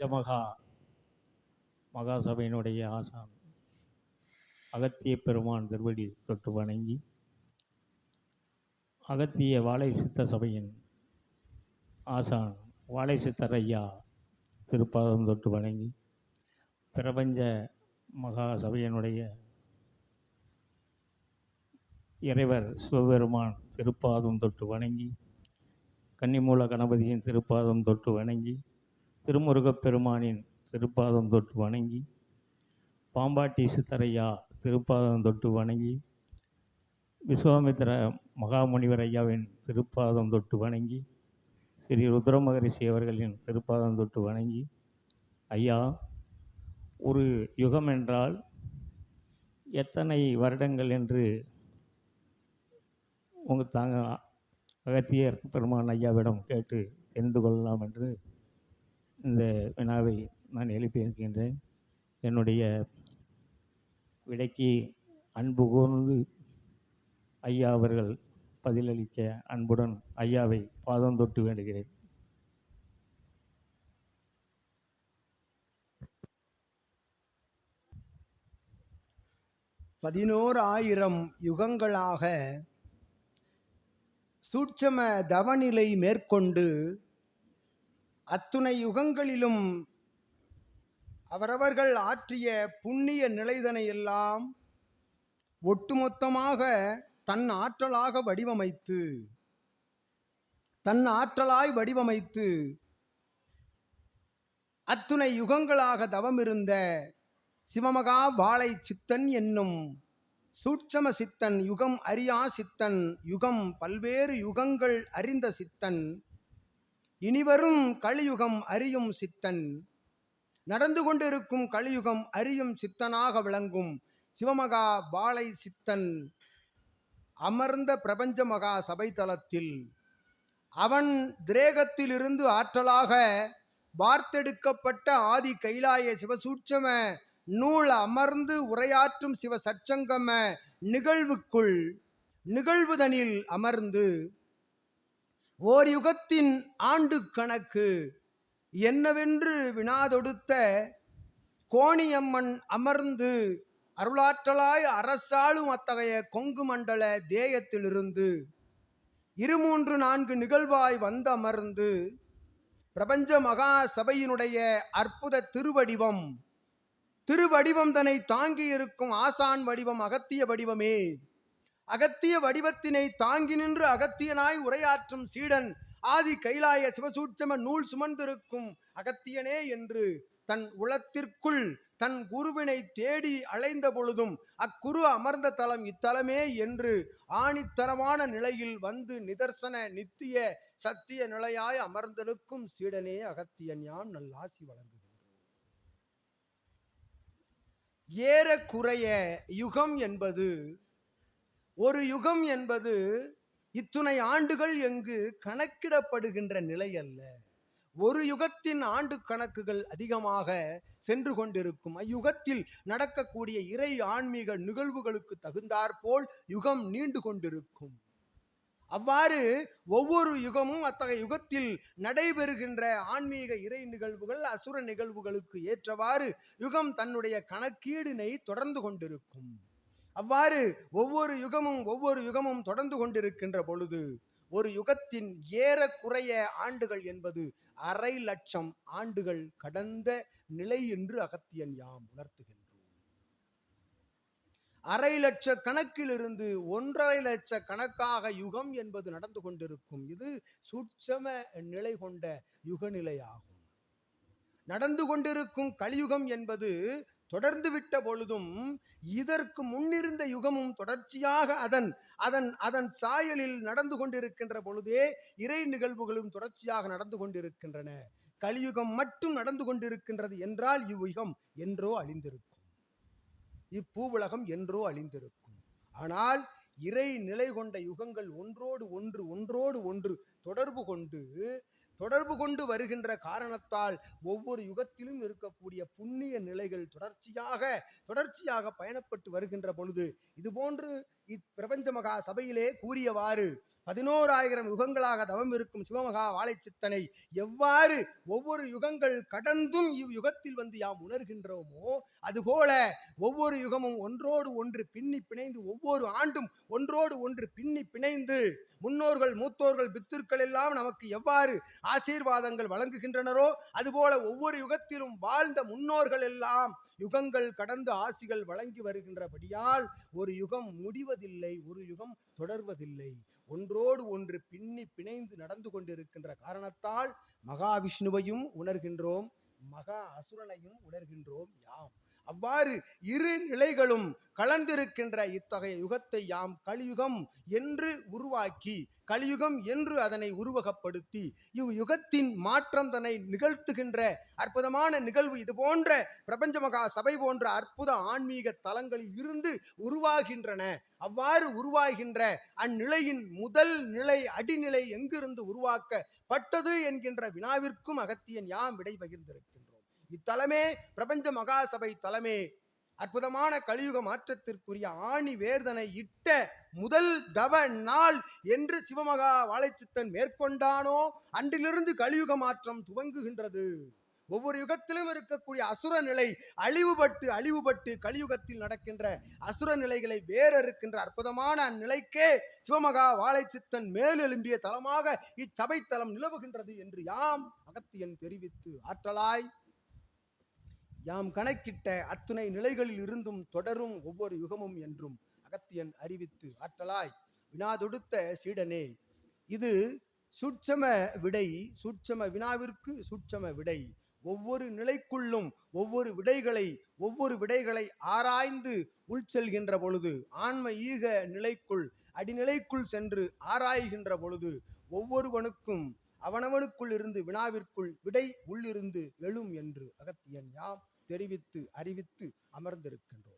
ஜமகா மகாசபையினுடைய ஆசான். அகத்திய பெருமான் திருவடி தொட்டு வணங்கி அகத்திய வாழை சித்த சபையின் ஆசான் வாழை சித்தர் ஐயா திருப்பாதம் தொட்டு வணங்கி பிரபஞ்ச மகா சபையினுடைய இறைவர் சிவபெருமான் திருப்பாதம் தொட்டு வணங்கி கன்னிமூல கணபதியின் திருப்பாதம் தொட்டு வணங்கி திருமுருகப் பெருமானின் திருப்பாதம் தொட்டு வணங்கி பாம்பாட்டி சித்தரையா திருப்பாதம் தொட்டு வணங்கி விஸ்வாமித்திர மகாமுனிவர் ஐயாவின் திருப்பாதம் தொட்டு வணங்கி ஸ்ரீ ருத்ர மகரிஷி அவர்களின் திருப்பாதம் தொட்டு வணங்கி ஐயா ஒரு யுகம் என்றால் எத்தனை வருடங்கள் என்று உங்கள் தாங்க அகத்தியர் பெருமான் ஐயாவிடம் கேட்டு தெரிந்து கொள்ளலாம் என்று இந்த வினாவை நான் எழுப்பியிருக்கின்றேன் என்னுடைய விடைக்கு அன்பு கூர்ந்து ஐயா அவர்கள் பதிலளிக்க அன்புடன் ஐயாவை பாதம் தொட்டு வேண்டுகிறேன். பதினோரு ஆயிரம் யுகங்களாக சூட்சம தவநிலை மேற்கொண்டு அத்துணை யுகங்களிலும் அவரவர்கள் ஆற்றிய புண்ணிய நிலைதனை எல்லாம் ஒட்டுமொத்தமாக தன் ஆற்றலாக வடிவமைத்து தன் ஆற்றலாய் வடிவமைத்து அத்துணை யுகங்களாக தவமிருந்த சிவமகா வாழை சித்தன் என்னும் சூட்சம சித்தன் யுகம் அறியா சித்தன் யுகம் பல்வேறு யுகங்கள் அறிந்த சித்தன் இனிவரும் கலியுகம் அறியும் சித்தன். நடந்து கொண்டிருக்கும் கலியுகம் அறியும் சித்தனாக விளங்கும் சிவமகா பாலை சித்தன். அமர்ந்த பிரபஞ்ச மகா சபைத்தலத்தில் அவன் திரேகத்திலிருந்து ஆற்றலாக வார்த்தெடுக்கப்பட்ட ஆதி கைலாய சிவசூட்சம நூல் அமர்ந்து உரையாற்றும் சிவ சற்சங்கம நிகழ்வுக்குள் நிகழ்வுதனில் அமர்ந்து ஓர் யுகத்தின் ஆண்டு கணக்கு என்னவென்று வினாதொடுத்த கோணியம்மன் அமர்ந்து அருளாற்றலாய் அரசாளும் அத்தகைய கொங்கு மண்டல தேயத்திலிருந்து இருமூன்று நான்கு நிகழ்வாய் வந்து அமர்ந்து பிரபஞ்ச மகா சபையினுடைய அற்புத திருவடிவம் திருவடிவம் தன்னை தாங்கியிருக்கும் ஆசான் வடிவம் அகத்திய வடிவமே. அகத்திய வடிவத்தினை தாங்கி நின்று அகத்தியனாய் உரையாற்றும் சீடன் ஆதி கைலாய சிவசூட்சம நூல் சுமந்திருக்கும் அகத்தியனே என்று தன் உளத்திற்குள் தன் குருவினை தேடி அலைந்த பொழுதும் அக்குரு அமர்ந்த தலம் இத்தலமே என்று ஆணித்தரமான நிலையில் வந்து நிதர்சன நித்திய சத்திய நிலையாய் அமர்ந்திருக்கும் சீடனே அகத்தியன் யாம் நல்லாசி வழங்குகின்றோம். ஏறக்குறைய யுகம் என்பது ஒரு யுகம் என்பது இத்துணை ஆண்டுகள் எங்கு கணக்கிடப்படுகின்ற நிலை அல்ல. ஒரு யுகத்தின் ஆண்டு கணக்குகள் அதிகமாக சென்று கொண்டிருக்கும். அவ்யுகத்தில் நடக்கக்கூடிய இறை ஆன்மீக நிகழ்வுகளுக்கு தகுந்தாற்போல் யுகம் நீண்டு கொண்டிருக்கும். அவ்வாறு ஒவ்வொரு யுகமும் அத்தகைய யுகத்தில் நடைபெறுகின்ற ஆன்மீக இறை நிகழ்வுகள் அசுர நிகழ்வுகளுக்கு ஏற்றவாறு யுகம் தன்னுடைய கணக்கீடினை தொடர்ந்து கொண்டிருக்கும். அவ்வாறு ஒவ்வொரு யுகமும் ஒவ்வொரு யுகமும் தொடர்ந்து கொண்டிருக்கின்ற பொழுது ஒரு யுகத்தின் ஏறக்குறைய ஆண்டுகள் என்பது அரை லட்சம் ஆண்டுகள் கடந்த நிலை என்று அகத்தியன் யாம் உணர்த்துகின்றோம். அரை லட்ச கணக்கிலிருந்து ஒன்றரை லட்ச கணக்காக யுகம் என்பது நடந்து கொண்டிருக்கும். இது சூட்சம நிலை கொண்ட யுகநிலையாகும். நடந்து கொண்டிருக்கும் கலியுகம் என்பது தொடர்ந்து விட்ட பொழுதும் இதற்கு முன்னிருந்த யுகமும் தொடர்ச்சியாக அதன் அதன் அதன் சாயலில் நடந்து கொண்டிருக்கின்ற பொழுதே இறை நிகழ்வுகளும் தொடர்ச்சியாக நடந்து கொண்டிருக்கின்றன. கலியுகம் மட்டும் நடந்து கொண்டிருக்கின்றது என்றால் இவ்வுகம் என்றோ அழிந்திருக்கும். இப்பூவுலகம் என்றோ அழிந்திருக்கும். ஆனால் இறை நிலை கொண்ட யுகங்கள் ஒன்றோடு ஒன்று ஒன்றோடு ஒன்று தொடர்பு கொண்டு தொடர்பு கொண்டு வருகின்ற காரணத்தால் ஒவ்வொரு யுகத்திலும் இருக்கக்கூடிய புண்ணிய நிலைகள் தொடர்ச்சியாக தொடர்ச்சியாக பயணப்பட்டு வருகின்ற பொழுது இதுபோன்று இப்பிரபஞ்ச மகா சபையிலே கூறியவாறு பதினோராயிரம் யுகங்களாக தவம் இருக்கும் சிவமகா வாழைச்சித்தனை எவ்வாறு ஒவ்வொரு யுகங்கள் கடந்தும் இவ்யுகத்தில் வந்து யாம் உணர்கின்றோமோ அதுபோல ஒவ்வொரு யுகமும் ஒன்றோடு ஒன்று பின்னி பிணைந்து ஒவ்வொரு ஆண்டும் ஒன்றோடு ஒன்று பின்னி பிணைந்து முன்னோர்கள் மூத்தோர்கள் பித்திருக்கள் எல்லாம் நமக்கு எவ்வாறு ஆசீர்வாதங்கள் வழங்குகின்றனரோ அதுபோல ஒவ்வொரு யுகத்திலும் வாழ்ந்த முன்னோர்கள் எல்லாம் யுகங்கள் கடந்து ஆசிகள் வழங்கி வருகின்றபடியால் ஒரு யுகம் முடிவதில்லை ஒரு யுகம் தொடர்வதில்லை. ஒன்றோடு ஒன்று பின்னி பிணைந்து நடந்து கொண்டிருக்கின்ற காரணத்தால் மகாவிஷ்ணுவையும் உணர்கின்றோம் மகா அசுரனையும் உணர்கின்றோம் யாம். அவ்வாறு இரு நிலைகளும் கலந்திருக்கின்ற இத்தகைய யுகத்தை யாம் கலியுகம் என்று உருவாக்கி கலியுகம் என்று அதனை உருவகப்படுத்தி இவ் யுகத்தின் மாற்றம் தன்னை நிகழ்த்துகின்ற அற்புதமான நிகழ்வு இது போன்ற பிரபஞ்ச மகா சபை போன்ற அற்புத ஆன்மீக தலங்களில் இருந்து உருவாகின்றன. அவ்வாறு உருவாகின்ற அந்நிலையின் முதல் நிலை அடிநிலை எங்கிருந்து உருவாக்கப்பட்டது என்கின்ற வினாவிற்கும் அகத்தியன் யாம் விடை பகிர்ந்திருக்கிறார். இத்தலமே பிரபஞ்ச மகாசபை தலமே. அற்புதமான கலியுக மாற்றத்திற்குரிய ஆணி வேர்தனை இட்ட முதல் தவ நாள் என்று சிவமகா வாழைச்சித்தன் மேற்கொண்டானோ அன்றிலிருந்து கலியுக மாற்றம் துவங்குகின்றது. ஒவ்வொரு யுகத்திலும் இருக்கக்கூடிய அசுர நிலை அழிவுபட்டு அழிவுபட்டு கலியுகத்தில் நடக்கின்ற அசுர நிலைகளை வேறறுக்கின்ற அற்புதமான அந்நிலைக்கே சிவமகா வாழைச்சித்தன் மேலெழும்பிய தலமாக இச்சபை தலம் நிலவுகின்றது என்று யாம் அகத்தியன் தெரிவித்து ஆற்றலாய் யாம் கணக்கிட்ட அத்துணை நிலைகளில் இருந்தும் தொடரும் ஒவ்வொரு யுகமும் என்றும் அகத்தியன் அறிவித்து ஆற்றலாய் வினா தொடுத்த சீடனே இது சூட்சம விடை சூட்சம வினாவிற்கு சூட்சம விடை. ஒவ்வொரு நிலைக்குள்ளும் ஒவ்வொரு விடைகளை ஒவ்வொரு விடைகளை ஆராய்ந்து உள் செல்கின்ற பொழுது ஆன்ம ஈக நிலைக்குள் அடிநிலைக்குள் சென்று ஆராய்கின்ற பொழுது ஒவ்வொருவனுக்கும் அவனவனுக்குள் இருந்து வினாவிற்குள் விடை உள்ளிருந்து எழும் என்று அகத்தியன் யாம் தெரிவித்து அறிவித்து அமர்ந்திருக்கின்றோம்.